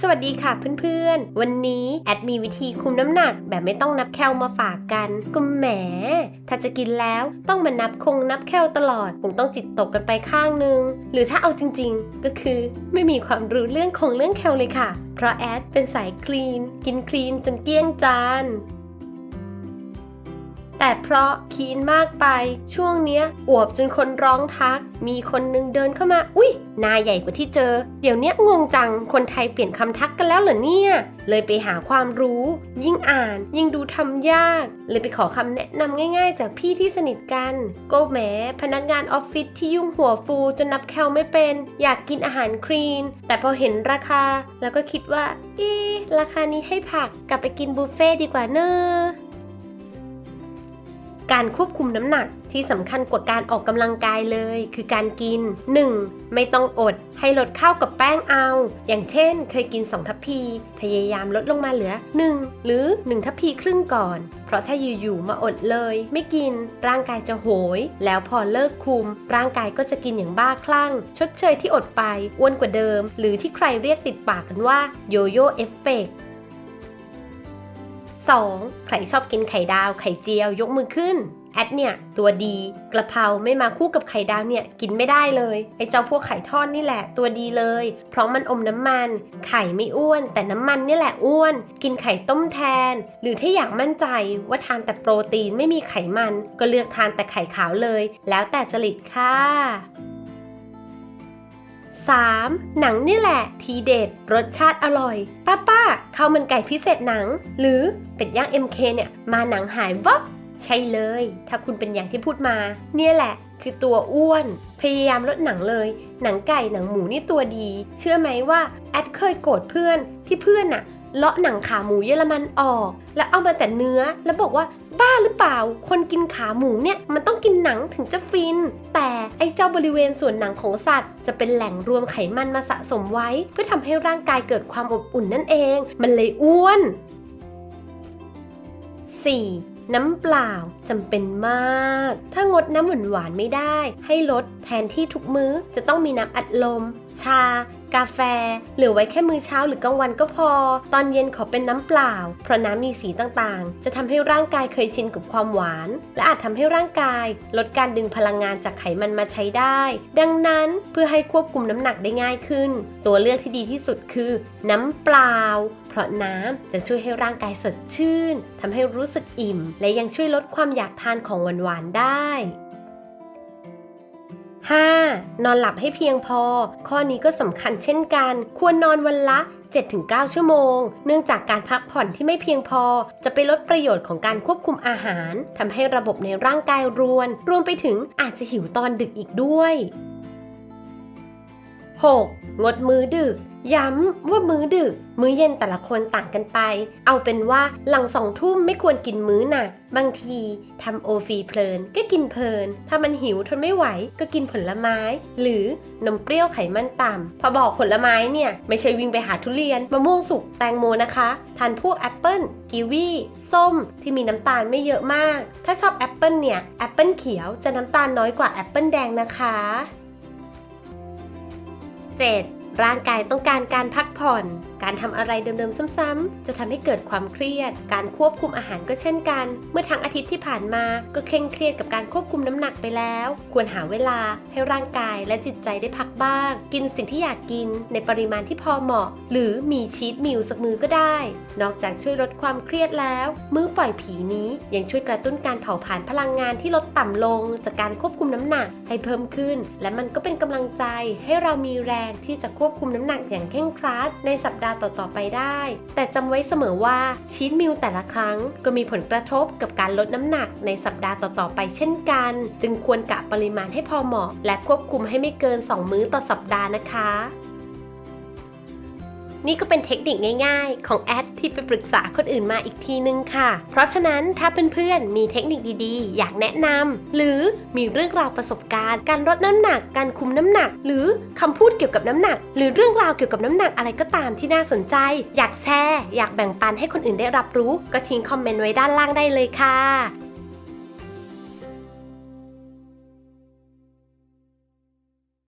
สวัสดีค่ะเพื่อนๆ วันนี้แอดมีวิธีคุมน้ำหนักแบบไม่ต้องนับแคลมาฝากกัน ก็แหม ถ้าจะกินแล้วต้องมานับคงนับแคลตลอดคงต้องจิตตกกันไปข้างนึง หรือถ้าเอาจริงๆ ก็คือไม่มีความรู้เรื่องคงเรื่องแคลเลยค่ะ เพราะแอดเป็นสายคลีน กินคลีนจนเกลี้ยงจาน แต่เพราะคีนมากไป ช่วงเนี้ยอวบจนคนร้องทัก มีคนนึงเดินเข้ามา อุ๊ยหน้าใหญ่กว่าที่เจอ เดี๋ยวเนี้ยงงจัง คนไทยเปลี่ยนคำทักกันแล้วเหรอเนี่ย เลยไปหาความรู้ ยิ่งอ่าน ยิ่งดูทำยาก เลยไปขอคำแนะนำง่าย ๆ จากพี่ที่สนิทกัน ก็แหมพนักงานออฟฟิศที่ยุ่งหัวฟูจนนับแคลไม่เป็น อยากกินอาหารคลีน แต่พอเห็นราคา แล้วก็คิดว่า เอ๊ราคานี้ให้ผักกลับไปกินบุฟเฟ่ดีกว่าเนอะ การควบคุมน้ำหนักที่สำคัญกว่าการออกกำลังกายเลย คือการกิน 1. ไม่ต้องอด ให้ลดข้าวกับแป้งเอา อย่างเช่น เคยกิน 2 ทัพพี พยายามลดลงมาเหลือ 1 หรือ 1 ทัพพีครึ่งก่อน เพราะถ้าอยู่ๆมาอดเลย ไม่กิน ร่างกายจะโหย แล้วพอเลิกคุม ร่างกายก็จะกินอย่างบ้าคลั่ง ชดเชยที่อดไปอ้วนกว่าเดิม หรือที่ใครเรียกติดปากกันว่าโยโย่เอฟเฟกต์ 2. ใครชอบกินไข่ดาวไข่เจียวยกมือขึ้นแอดเนี่ยตัวดีกระเพราไม่มาคู่กับไข่ดาวเนี่ยกินไม่ได้เลยไอ้เจ้าพวกไข่ทอดนี่แหละตัวดีเลย เพราะมันอมน้ำมัน ไข่ไม่อ้วน แต่น้ำมันนี่แหละอ้วน กินไข่ต้มแทน หรือถ้าอยากมั่นใจว่าทานแต่โปรตีนไม่มีไขมัน ก็เลือกทานแต่ไข่ขาวเลย แล้วแต่จริตค่ะ 3. หนังนี่แหละ ทีเด็ด รสชาติอร่อย ป้าป้าข้าวมันไก่พิเศษหนัง หรือเป็ดย่าง MK เนี่ย มาหนังหายวับใช่เลย ถ้าคุณเป็นอย่างที่พูดมา เนี่ยแหละ คือตัวอ้วน พยายามลดหนังเลย หนังไก่หนังหมูนี่ตัวดี เชื่อไหมว่าแอดเคยโกรธเพื่อนที่เพื่อนน่ะเลาะหนังขาหมูเยอรมันออก แล้วเอามาแต่เนื้อแล้วบอกว่าบ้าหรือเปล่า คนกินขาหมูเนี่ยมันต้องกินหนังถึงจะฟิน แต่ไอ้เจ้าบริเวณส่วนหนังของสัตว์ จะเป็นแหล่งรวมไขมันมาสะสมไว้ เพื่อทำให้ร่างกายเกิดความอบอุ่นนั่นเอง มันเลยอ้วน 4. น้ำเปล่าจำเป็นมาก ถ้างดน้ำหวานหวานๆไม่ได้ ให้ลดแทนที่ทุกมื้อจะต้องมีน้ำอัดลม ชา กาแฟ เหลือไว้แค่มื้อเช้าหรือกลางวันก็พอ ตอนเย็นขอเป็นน้ำเปล่า เพราะน้ำมีสีต่างๆ จะทำให้ร่างกายเคยชินกับความหวาน และอาจทำให้ร่างกาย ลดการดึงพลังงานจากไขมันมาใช้ได้ ดังนั้นเพื่อให้ควบคุมน้ำหนักได้ง่ายขึ้น ตัวเลือกที่ดีที่สุดคือ น้ำเปล่า เพราะน้ำจะช่วยให้ร่างกายสดชื่นทำให้รู้สึกอิ่ม และยังช่วยลดความอยากทานของหวานๆได้ 5. นอนหลับให้เพียงพอ ข้อนี้ก็สำคัญเช่นกัน ควรนอนวันละ 7-9 ชั่วโมง เนื่องจากการพักผ่อนที่ไม่เพียงพอ จะไปลดประโยชน์ของการควบคุมอาหาร ทำให้ระบบในร่างกายรวน รวมไปถึงอาจจะหิวตอนดึกอีกด้วย 6. งดมื้อดึก ย้ำว่ามื้อดึก มื้อเย็นแต่ละคนต่างกันไป เอาเป็นว่าหลังสองทุ่มไม่ควรกินมื้อหนัก บางทีทำโอฟีเพลินก็กินเพลิน ถ้ามันหิวทนไม่ไหวก็กินผลไม้ หรือนมเปรี้ยวไขมันต่ำ พอบอกผลไม้เนี่ย ไม่ใช่วิ่งไปหาทุเรียนมะม่วงสุกแตงโมนะคะ ทานพวกแอปเปิลกีวีส้ม ที่มีน้ำตาลไม่เยอะมาก ถ้าชอบแอปเปิลเนี่ยแอปเปิลเขียวจะน้ำตาลน้อยกว่าแอปเปิลแดงนะคะ 7. ร่างกายต้องการการพักผ่อน การทำอะไรเดิมๆ ซ้ำๆ จะทำให้เกิดความเครียด การควบคุมอาหารก็เช่นกัน เมื่อทั้งอาทิตย์ที่ผ่านมาก็เคร่งเครียดกับการควบคุมน้ำหนักไปแล้ว ควรหาเวลาให้ร่างกายและจิตใจได้พักบ้าง กินสิ่งที่อยากกินในปริมาณที่พอเหมาะ หรือมีชีตมิลสักมือก็ได้ นอกจากช่วยลดความเครียดแล้ว มื้อปล่อยผีนี้ยังช่วยกระตุ้นการเผาผลาญพลังงานที่ลดต่ำลง จากการควบคุมน้ำหนักให้เพิ่มขึ้น และมันก็เป็นกำลังใจให้เรามีแรงที่จะควควบคุมน้ำหนักอย่างเคร่งครัด ในสัปดาห์ต่อๆไปได้ แต่จำไว้เสมอว่าชีทมิลแต่ละครั้ง ก็มีผลกระทบกับการลดน้ำหนักในสัปดาห์ต่อๆไปเช่นกัน จึงควรกะปริมาณให้พอเหมาะ และควบคุมให้ไม่เกิน 2 มื้อต่อสัปดาห์นะคะ นี่ก็เป็นเทคนิคง่ายๆ ของแอดที่ไปปรึกษาคนอื่นมาอีกทีนึงค่ะ เพราะฉะนั้นถ้าเพื่อนๆ มีเทคนิคดีๆ อยากแนะนำหรือมีเรื่องราวประสบการณ์ การลดน้ำหนัก การคุมน้ำหนัก หรือคำพูดเกี่ยวกับน้ำหนัก หรือเรื่องราวเกี่ยวกับน้ำหนักอะไรก็ตามที่น่าสนใจ อยากแชร์ อยากแบ่งปันให้คนอื่นได้รับรู้ ก็ทิ้งคอมเมนต์ไว้ด้านล่างได้เลยค่ะ